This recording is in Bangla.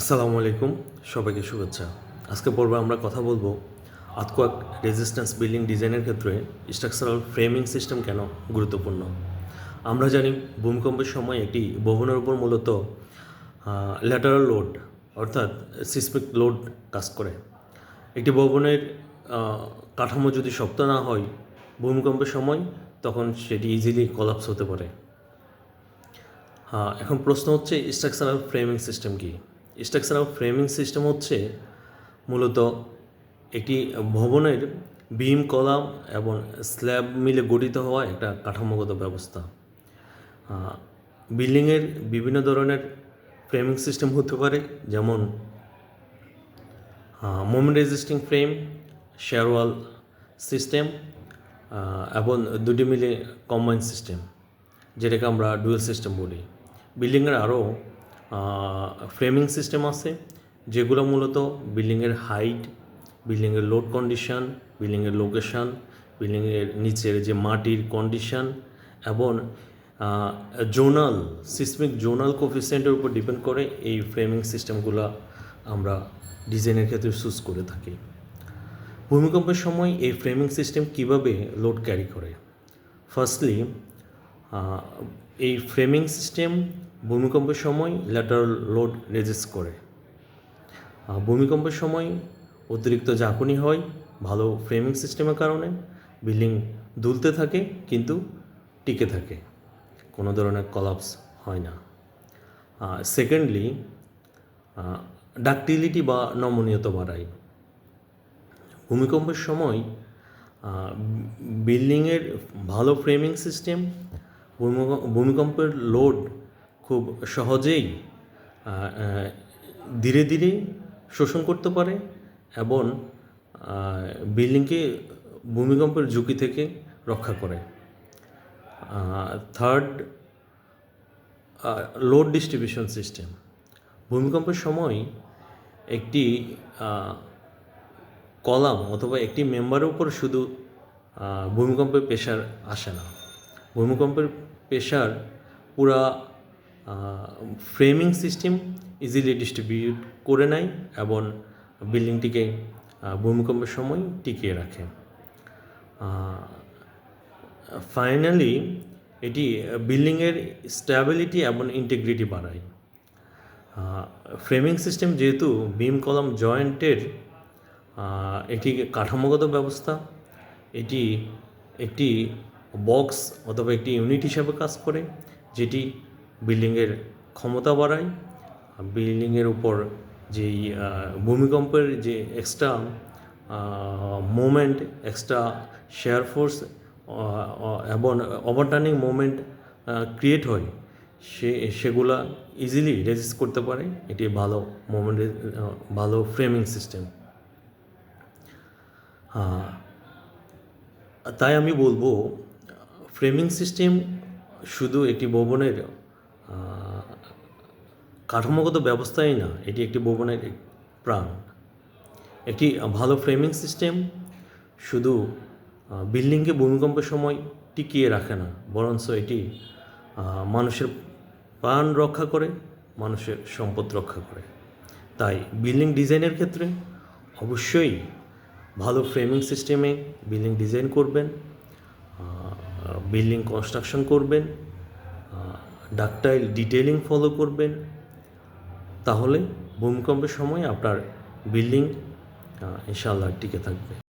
আসসালামু আলাইকুম, সবাইকে শুভেচ্ছা। আজকে পর্বে আমরা কথা বলব আতকোয়াক রেজিস্ট্যান্স বিল্ডিং ডিজাইনের ক্ষেত্রে স্ট্রাকচারাল ফ্রেমিং সিস্টেম কেন গুরুত্বপূর্ণ? আমরা জানি ভূমিকম্পের সময় একটি ভবনের উপর মূলত ল্যাটারাল লোড অর্থাৎ সিসমিক লোড কাজ করে। একটি ভবনের কাঠামো যদি শক্ত না হয় ভূমিকম্পের সময়, তখন সেটি ইজিলি কলাপস হতে পারে। হ্যাঁ এখন প্রশ্ন হচ্ছে স্ট্রাকচারাল ফ্রেমিং সিস্টেম কি? স্ট্রাকচারাল ফ্রেমিং সিস্টেম হচ্ছে মূলত একটি ভবনের বিম, কলাম এবং স্ল্যাব মিলে গঠিত হওয়া একটা কাঠামোগত ব্যবস্থা। বিল্ডিংয়ের বিভিন্ন ধরনের ফ্রেমিং সিস্টেম হতে পারে, যেমন moment resisting frame, shear wall system এবং দুটি মিলে কম্বাইন সিস্টেম, যেটাকে আমরা ডুয়েল সিস্টেম বলি। বিল্ডিংয়ের আরও ফ্রেমিং সিস্টেম আছে, যেগুলো মূলত বিল্ডিংয়ের হাইট বিল্ডিংয়ের লোড কন্ডিশন বিল্ডিংয়ের লোকেশন বিল্ডিংয়ের নিচের যে মাটির কন্ডিশন এবং জোনাল সিসমিক জোনাল কোফিসিয়েন্টের উপর ডিপেন্ড করে এই ফ্রেমিং সিস্টেমগুলো আমরা ডিজাইনের ক্ষেত্রে চুজ করে থাকি। ভূমিকম্পের সময় এই ফ্রেমিং সিস্টেম কীভাবে লোড ক্যারি করে? ফার্স্টলি এই ফ্রেমিং সিস্টেম ভূমিকম্পের সময় ল্যাটারাল লোড রেজিস্ট করে। ভূমিকম্পের সময় অতিরিক্ত ঝাঁকুনি হয়, ভালো ফ্রেমিং সিস্টেমের কারণে বিল্ডিং দুলতে থাকে কিন্তু টিকে থাকে, কোনো ধরনের কলাপস হয় না। সেকেন্ডলি ডাকটিলিটি বা নমনীয়তা বাড়ায়। ভূমিকম্পের সময় বিল্ডিংয়ের ভালো ফ্রেমিং সিস্টেম ভূমিকম্পের লোড খুব সহজেই ধীরে ধীরে শোষণ করতে পারে এবং বিল্ডিংকে ভূমিকম্পের ঝুঁকি থেকে রক্ষা করে। থার্ড লোড ডিস্ট্রিবিউশন সিস্টেম ভূমিকম্পের সময় একটি কলাম অথবা একটি মেম্বারের উপর শুধু ভূমিকম্পের প্রেশার আসে না। ভূমিকম্পের প্রেশার পুরা ফ্রেমিং সিস্টেম ইজিলি ডিস্ট্রিবিউট করে নেয় এবং বিল্ডিংটিকে ভূমিকম্পের সময় টিকিয়ে রাখে। ফাইনালি এটি বিল্ডিংয়ের স্ট্যাবিলিটি এবং ইন্টিগ্রিটি বাড়ায়। ফ্রেমিং সিস্টেম যেহেতু বিম কলাম জয়েন্টের এটি কাঠামোগত ব্যবস্থা। এটি একটি বক্স অথবা একটি ইউনিট হিসাবে কাজ করে, যেটি বিল্ডিংয়ের ক্ষমতা বাড়ায় বিল্ডিংয়ের উপর যেই ভূমিকম্পের যে extra moment extra shear force এবং ওভারটার্নিং মোমেন্ট ক্রিয়েট হয়, সে, সেগুলা ইজিলি রেজিস্ট করতে পারে। এটি ভালো মোমেন্ট ভালো ফ্রেমিং সিস্টেম তাই আমি বলব ফ্রেমিং সিস্টেম শুধু একটি ভবনের কাঠামোগত ব্যবস্থাই না, এটি একটি ভবনের প্রাণ। একটি ভালো ফ্রেমিং সিস্টেম শুধু বিল্ডিংকে ভূমিকম্পের সময় টিকিয়ে রাখে না, বরঞ্চ এটি মানুষের প্রাণ রক্ষা করে, মানুষের সম্পদ রক্ষা করে। তাই বিল্ডিং ডিজাইনের ক্ষেত্রে অবশ্যই ভালো ফ্রেমিং সিস্টেমে বিল্ডিং ডিজাইন করবেন বিল্ডিং কনস্ট্রাকশন করবেন ডাকটাইল ডিটেলিং ফলো করবেন তাহলে ভূমিকম্পের সময় আপনার বিল্ডিং ইনশাল্লাহ টিকে থাকবে।